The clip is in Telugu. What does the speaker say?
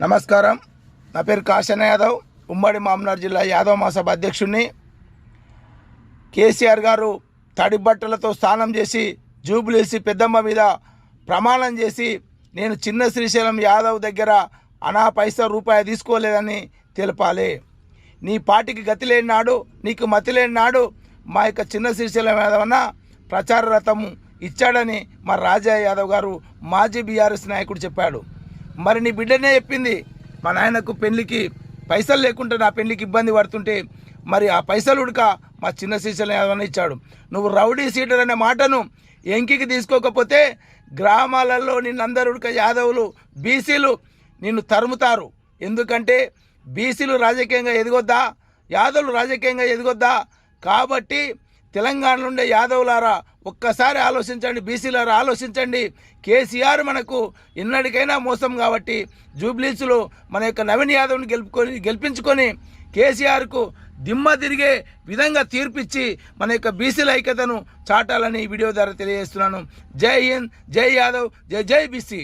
నమస్కారం. నా పేరు కాశన్న యాదవ్. ఉమ్మడి మామనాడు జిల్లా యాదవ్ మహాసభ అధ్యక్షుడిని కేసీఆర్ గారు తడి బట్టలతో స్నానం చేసి జూబులేసి పెద్దమ్మ మీద ప్రమాణం చేసి నేను చిన్న శ్రీశైలం యాదవ్ దగ్గర అనా పైసా రూపాయి తీసుకోలేదని తెలపాలి. నీ పార్టీకి గతి లేని నాడు నీకు మతి లేని నాడు మా యొక్క చిన్న శ్రీశైలం యాదవ్ అన్న ప్రచార రథము ఇచ్చాడని మా రాజా యాదవ్ గారు మాజీ బీఆర్ఎస్ నాయకుడు చెప్పాడు. మరి నీ బిడ్డనే చెప్పింది. మా నాయనకు పెళ్ళికి పైసలు లేకుంటే నా పెళ్ళికి ఇబ్బంది పడుతుంటే మరి ఆ పైసలు ఉడక మా చిన్న శ్రీశైలం ఏమైనా ఇచ్చాడు. నువ్వు రౌడీ సీటర్ అనే మాటను ఎంకికి తీసుకోకపోతే గ్రామాలలో నిన్నందరూ ఉడక యాదవులు బీసీలు నిన్ను తరుముతారు. ఎందుకంటే బీసీలు రాజకీయంగా ఎదిగొద్దా? యాదవులు రాజకీయంగా ఎదిగొద్దా? కాబట్టి తెలంగాణలో ఉండే యాదవ్లారా ఒక్కసారి ఆలోచించండి బీసీలారా ఆలోచించండి. కేసీఆర్ మనకు ఎన్నటికైనా మోసం కాబట్టి జూబ్లీస్లో మన యొక్క నవీన్ యాదవ్ని గెలుపుకొని గెలిపించుకొని కేసీఆర్కు దిమ్మ తిరిగే విధంగా తీర్పిచ్చి మన యొక్క బీసీల ఐక్యతను చాటాలని ఈ వీడియో ద్వారా తెలియజేస్తున్నాను. జై హింద్ జై యాదవ్ జై జై బీసీ.